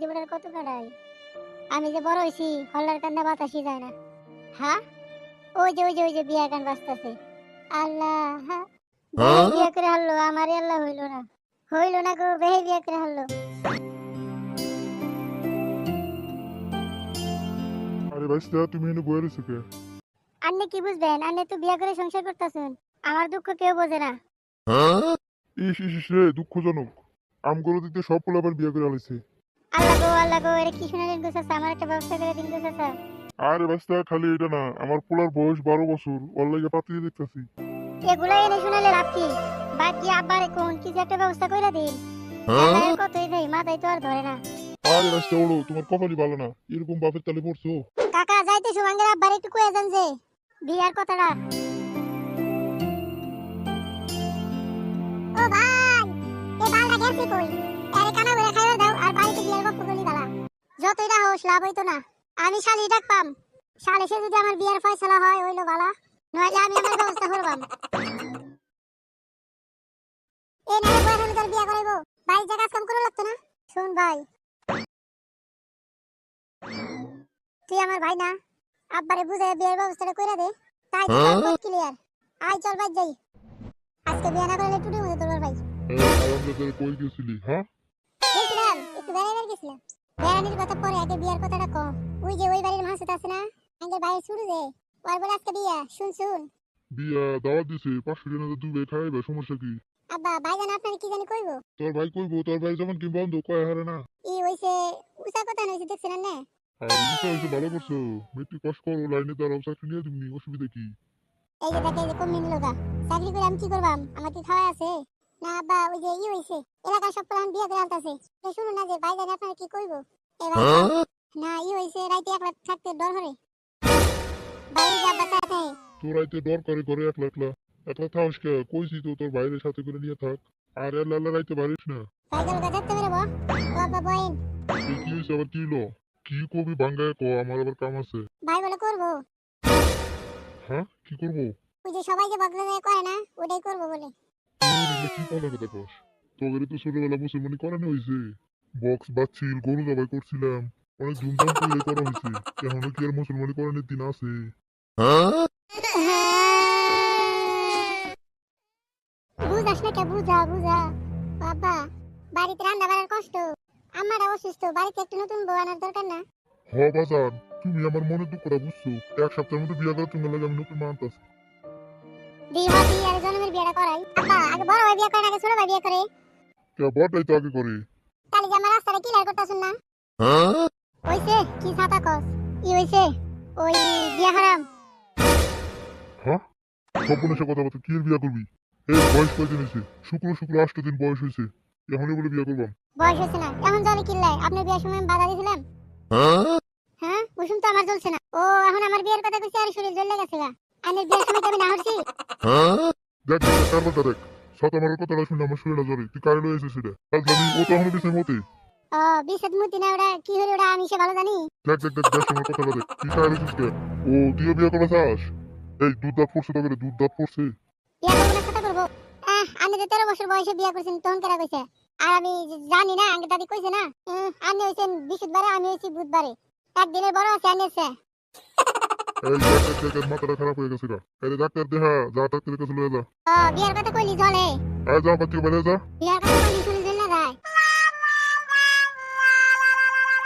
কত কাটাই আমি যে বড় হয়েছি হল্লার কান্দা বাতাসই যায় না। হ্যাঁ? ওই যে ওই যে ওই যে বিয়া গান বাজতেছে। আল্লাহ হ্যাঁ? বিয়া করে হারলো আমারই আল্লাহ হইল না। হইল না গো বেহে বিয়া করে হারলো। আরে বাইস্তা তুমি এনে বয়ে রয়েছো কে? আপনি কি বুঝবেন? আপনি তো বিয়া করে সংসার করতেছেন। আমার দুঃখ কেউ বোঝে না। ইস ইস ইস রে দুঃখজনক। আমগুলো দিতে সব পোলা আবার বিয়ে করে আলাইছে আল্লাহ গো আল্লাহ গো এটা কি গো চাচা আমার একটা ব্যবস্থা করে দিন চাচা আরে খালি এটা না আমার পোলার বয়স বারো বছর ওর লাগে পাত্রী দেখতেছি। এগুলা এনে শুনালে লাভ কি? বাকি আব্বারে কোন কিছু একটা ব্যবস্থা দিন। কতই দেই মাথায় তো আর ধরে না। আরে বাইস্তা ওড়ো তোমার কপালই ভালো না এরকম বাপের তালে পড়ছো। কাকা যাইতে সুমাঙ্গের আব্বার একটু কয়ে যান যে বিয়ার কথাটা। ও ভাই এ বালটা গেছে কই? যতই না হোস লাভ হইতো না। আমি শালি ডাক পাম। শালে সে যদি আমার বিয়ার ফয়সালা হয় হইল বালা। নইলে আমি আমার ব্যবস্থা করবাম। এই নালে বয়ে আমি তোর বিয়া করাইবো। বাড়ির জায়গা কাম করে লাগতো না? শুন ভাই। তুই আমার ভাই না? আব্বারে বুঝায় বিয়ের ব্যবস্থাটা করে দে। তাই তো ক্লিয়ার আই চল ভাই যাই। আজকে বিয়ে না করলে টুটি মতো তোর ভাই। আরামদা তোর কই গেছিলি হ্যাঁ? গেছিলাম একটু বেড়াইবার গেছিলাম। বেড়ানির কথা পরে আগে বিয়ার কথাটা কম ওই যে ওই বাড়ির মাসে আছে না? আঙ্গের বাইরে শুরু দে ওর বলে আজকে বিয়া। শুন শুন। বিয়া দাওয়াত দিছে পাঁচশো তো দুবে খাইবে সমস্যা কি? আব্বা ভাই জান আপনার কি জানি কইবো? তোর ভাই কইবো তোর ভাই যেমন কি বন্ধ কয় হারে না। ই হইছে উষা কথা হইছে দেখছেন না? আর ইচ্ছা হয়েছে ভালো করছ। মেট্রিক পাস করো লাইনে দাঁড়াও চাকরি নিয়ে তুমি অসুবিধা কি? এই যে দেখে যে কম মিনিল গা। চাকরি করে আমি কি করবাম? আমার কি খাওয়া আছে? না আব্বা ওই যে ই হইছে এলাকার সব প্ল্যান বিয়ে করে আনতাছে। শুনুন না যে ভাই জানি আপনার কি কইবো? এবার না ই হইছে রাইতে একলা থাকতে ডর হরে। বাইরে যা বাতা থাকে তোর আইতে ডর করে করে একলা একলা? একলা থাকস কে? কইছি তো তোর বাইরের সাথে করে নিয়ে থাক। আর এলা এলা রাইতে পারিস না। ভাই গেল দেখতে বেরোবো ও আব্বা বইন। কি হয়েছে আবার কি লো কি কবি বাঙ্গায় ক আমার আবার কাম আছে। ভাই বলে করব? হ্যাঁ? কি করব? ওই যে সবাই যে বদলে করে না ওটাই করব বলে। কি কথা কথা কস তোদের তো ছোটবেলা মুসলমানি করানো হয়েছে। বক্স বাচ্চিল গরু জবাই করছিলাম। অনেক ধুমধাম করে করা হয়েছে। এখনও কি আর মুসলমানি করানোর দিন আছে? বুঝাস না কে বুঝা বুঝা। বাবা বাড়িতে রান্না বাড়ার কষ্ট। আমার অসুস্থ। বাড়িতে একটু নতুন বউ আনার দরকার না। হ তুমি আমার মনে দুঃখটা বুঝছ। এক সপ্তাহের মধ্যে বিয়ে করে তুমি লাগে আমি নতুন মানতাস বিয়ে হবি আর জন্মের বিয়েটা করাই। আব্বা আগে বড় ভাই বিয়ে করে আগে ছোট ভাই বিয়ে করে। কে বড়টাই তো আগে করে। তাহলে যে আমার রাস্তাটা ক্লিয়ার করতেছুন না? হইছে কি ছাতা কস? ই হইছে ওই বিয়া হারাম। হ্যাঁ? সপনেশে কথা বলতে কি এর বিয়ে করবি? এই বয়স কয়দিন হয়েছে শুক্র শুক্র আষ্ট দিন বয়স হয়েছে এখনই বলে বিয়ে করবাম। বয়স হচ্ছে না। এখন জলে কিল্লাই আপনার বিয়ের সময় বাধা দিয়েছিলাম হ্যাঁ? কুসুম তো আমার জ্বলছে না। ও এখন আমার বিয়ের কথা কইছে আর শরীর জ্বলে গেছে গা। বিয়ের সময় আমি না হচ্ছি দেখ দেখ কারবারটা দেখ? সাত আমার কথাটা শুনে আমার শরীরটা জ্বরে। তুই কারে লয়ে এসেছিস রে? আজ আমি ও তো এখনও বিষয় মতে। ও বিশেষ মুতি না ওটা কি হলো ওটা আমি সে ভালো জানি? দেখ দেখ দেখ দেখ আমার কথাটা দেখ। তুই কারে এসেছিস কে ও তুইও বিয়ে করা চাস এই দুধ দাঁত পড়ছে তবে দুধ দাঁত পড়ছে। বিয়ে করব না করব আমি বছর বয়সে বিয়ে করছেন তখন কেরা কইছে? আর আমি জানি না আগে দাদি কইছে না? উম, আপনি হয়েছেন আমি হয়েছি বুধবারে। একদিনের বড় আছে আনি আছে এই দেখ দেখ দেখ এর মাথাটা খারাপ হয়ে গেছে গা এই ডাক্তার দেহা যা ডাক্তারের কাছে লয়ে যা ও বিয়ের কথা কইলি জলে আয় যা বাচ্চা বাইরে যা বিয়ের কথা কইলি